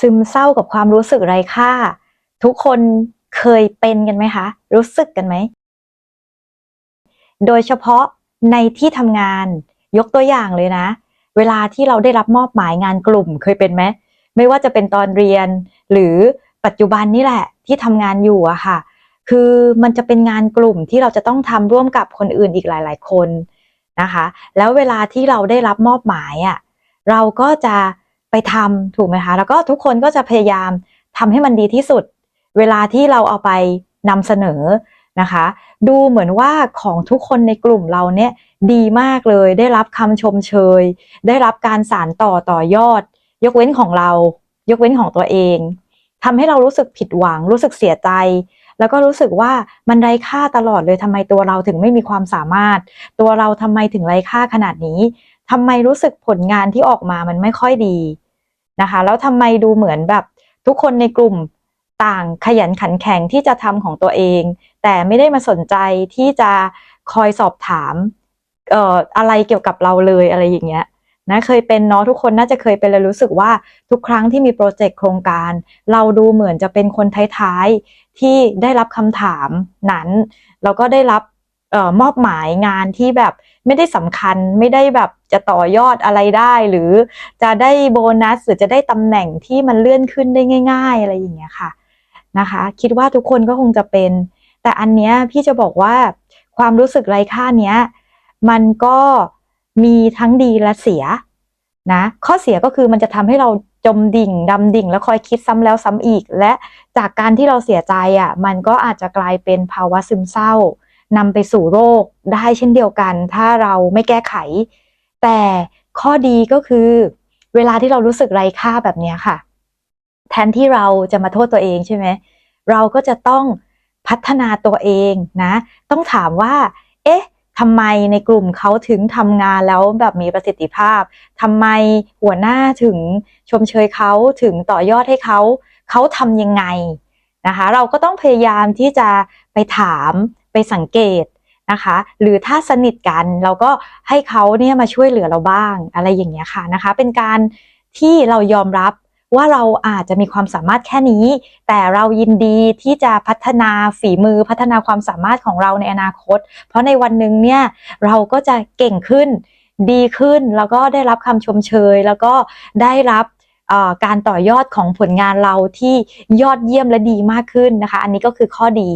ซึมเศร้ากับความรู้สึกไร้ค่า ทุกคนเคยเป็นกันไหมคะ รู้สึกกันไหม โดยเฉพาะในที่ทำงานยกตัวอย่างเลยนะ เวลาที่เราได้รับมอบหมายงานกลุ่มเคยเป็นไหมไม่ว่าจะเป็นตอนเรียน หรือปัจจุบันนี่แหละที่ทำงานอยู่อะค่ะ คือมันจะเป็นงานกลุ่มที่เราจะต้องทำร่วมกับคนอื่นอีกหลาย ๆ คนนะคะ แล้วเวลาที่เราได้รับมอบหมายอะเราก็จะ ไปทำถูกไหมคะ แล้วก็ทุกคนก็จะพยายามทำให้มันดีที่สุด เวลาที่เราเอาไปนำเสนอนะคะ ดูเหมือนว่าของทุกคนในกลุ่มเราเนี่ยดีมากเลย ได้รับคำชมเชย ได้รับการสานต่อต่อยอด ยกเว้นของเรา ยกเว้นของตัวเองทำให้เรารู้สึกผิดหวัง รู้สึกเสียใจ แล้วก็รู้สึกว่ามันไร้ค่าตลอดเลยทำไมตัวเราถึงไม่มีความสามารถ ตัวเราทำไมถึงไร้ค่าขนาดนี้ ทำไมรู้สึกผลงานที่ออกมามันไม่ค่อยดีนะคะ แล้วทำไมดูเหมือนแบบทุกคนในกลุ่มต่างขยันขันแข็งที่จะทำของตัวเอง แต่ไม่ได้มาสนใจที่จะคอยสอบถามเอ่ออะไรเกี่ยวกับเราเลยอะไรอย่างเงี้ยนะเคยเป็นเนาะทุกคนน่าจะเคยเป็นเลยรู้สึกว่าทุกครั้งที่มีโปรเจกต์โครงการ เราดูเหมือนจะเป็นคนท้ายๆที่ได้รับคำถามนั้น แล้วก็ได้รับ ออมอบหมายงานที่แบบไม่ได้สำคัญไม่ได้แบบจะต่อยอดอะไรได้ หรือจะได้โบนัสหรือจะได้ตำแหน่งที่มันเลื่อนขึ้นได้ง่าย ๆ อะไรอย่างเงี้ยค่ะนะคะ คิดว่าทุกคนก็คงจะเป็น แต่อันเนี้ยพี่จะบอกว่าความรู้สึกไร้ค่าเนี้ยมันก็มีทั้งดีและเสียนะข้อเสียก็คือมันจะทำให้เราจมดิ่งดำดิ่ง แล้วคอยคิดซ้ำแล้วซ้ำอีก และจากการที่เราเสียใจอะมันก็อาจจะกลายเป็นภาวะซึมเศร้า นำไปสู่โรคได้เช่นเดียวกัน ถ้าเราไม่แก้ไข แต่ข้อดีก็คือ เวลาที่เรารู้สึกไร้ค่าแบบนี้ค่ะ แทนที่เราจะมาโทษตัวเองใช่ไหมเราก็จะต้องพัฒนาตัวเองนะ ต้องถามว่า เอ๊ะทำไมในกลุ่มเขาถึงทำงานแล้วแบบมีประสิทธิภาพทำไมหัวหน้าถึงชมเชยเขาถึงต่อยอดให้เขา เขาทำยังไงนะคะ เราก็ต้องพยายามที่จะไปถาม ไปสังเกตนะคะ หรือถ้าสนิทกันเราก็ให้เขาเนี่ยมาช่วยเหลือเราบ้างอะไรอย่างเงี้ยค่ะนะคะ เป็นการที่เรายอมรับว่าเราอาจจะมีความสามารถแค่นี้ แต่เรายินดีที่จะพัฒนาฝีมือพัฒนาความสามารถของเราในอนาคต เพราะในวันหนึ่งเนี่ยเราก็จะเก่งขึ้นดีขึ้น แล้วก็ได้รับคำชมเชย แล้วก็ได้รับการต่อยอดของผลงานเราที่ยอดเยี่ยมและดีมากขึ้นนะคะ อันนี้ก็คือข้อดี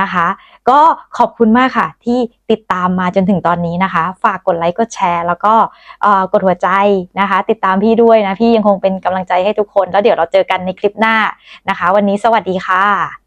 นะคะ ก็ขอบคุณมากค่ะที่ติดตามมาจนถึงตอนนี้นะคะ ฝากกดไลค์กดแชร์แล้วก็กดหัวใจนะคะ ติดตามพี่ด้วยนะ พี่ยังคงเป็นกำลังใจให้ทุกคน แล้วเดี๋ยวเราเจอกันในคลิปหน้านะคะ วันนี้สวัสดีค่ะ